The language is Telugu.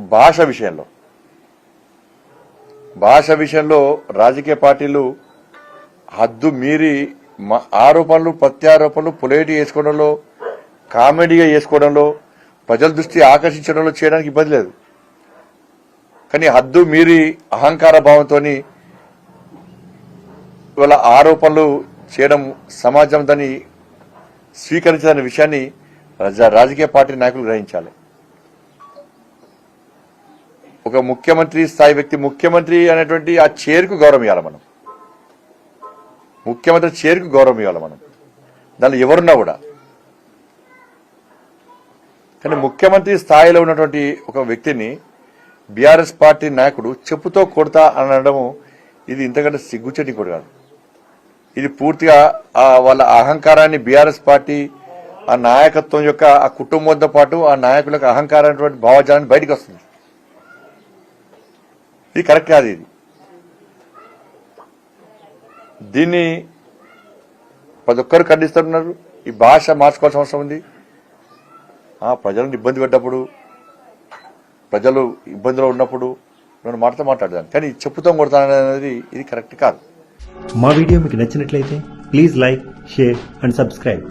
భాష విషయంలో. భాష విషయంలో రాజకీయ పార్టీలు హద్దు మీరి మ- ఆరోపణలు ప్రత్యారోపణలు పొలేటి వేసుకోవడంలో కామెడీగా చేసుకోవడంలో ప్రజల దృష్టి ఆకర్షించడంలో చేయడానికి ఇబ్బంది లేదు. కానీ హద్దు మీరి అహంకార భావంతో ఇవాళ ఆరోపణలు చేయడం సమాజం దాన్ని స్వీకరించదనే విషయాన్ని రాజకీయ పార్టీ నాయకులు గ్రహించాలి. ఒక ముఖ్యమంత్రి స్థాయి వ్యక్తి ముఖ్యమంత్రి అనేటువంటి ఆ చైర్కు గౌరవం ఇవ్వాలి మనం. ముఖ్యమంత్రి చైర్కు గౌరవం ఇవ్వాలి మనం. దానిలో ఎవరున్నా కూడా. కానీ ముఖ్యమంత్రి స్థాయిలో ఉన్నటువంటి ఒక వ్యక్తిని బీఆర్ఎస్ పార్టీ నాయకుడు చెప్పుతో కొడతా అనడము ఇది ఇంతకంటే సిగ్గుచెట్టి కూడా కాదు. ఇది పూర్తిగా వాళ్ళ అహంకారాన్ని బీఆర్ఎస్ పార్టీ ఆ నాయకత్వం యొక్క ఆ కుటుంబంతో పాటు ఆ నాయకులకు అహంకారం భావజాలాన్ని బయటకు వస్తుంది. ఇది కరెక్ట్ కాదు ఇది. దీన్ని ప్రతి ఒక్కరు ఖండిస్తున్నారు ఈ భాష మార్చుకోవాల్సిన అవసరం ఉంది. ఆ ప్రజలను ఇబ్బంది పెట్టినప్పుడు ప్రజలు ఇబ్బందిలో ఉన్నప్పుడు నేను మాటతో మాట్లాడదాను కానీ చెప్పుతో కొడతాననేది ఇది కరెక్ట్ కాదు. మా వీడియో మీకు నచ్చినట్లయితే please like share and subscribe.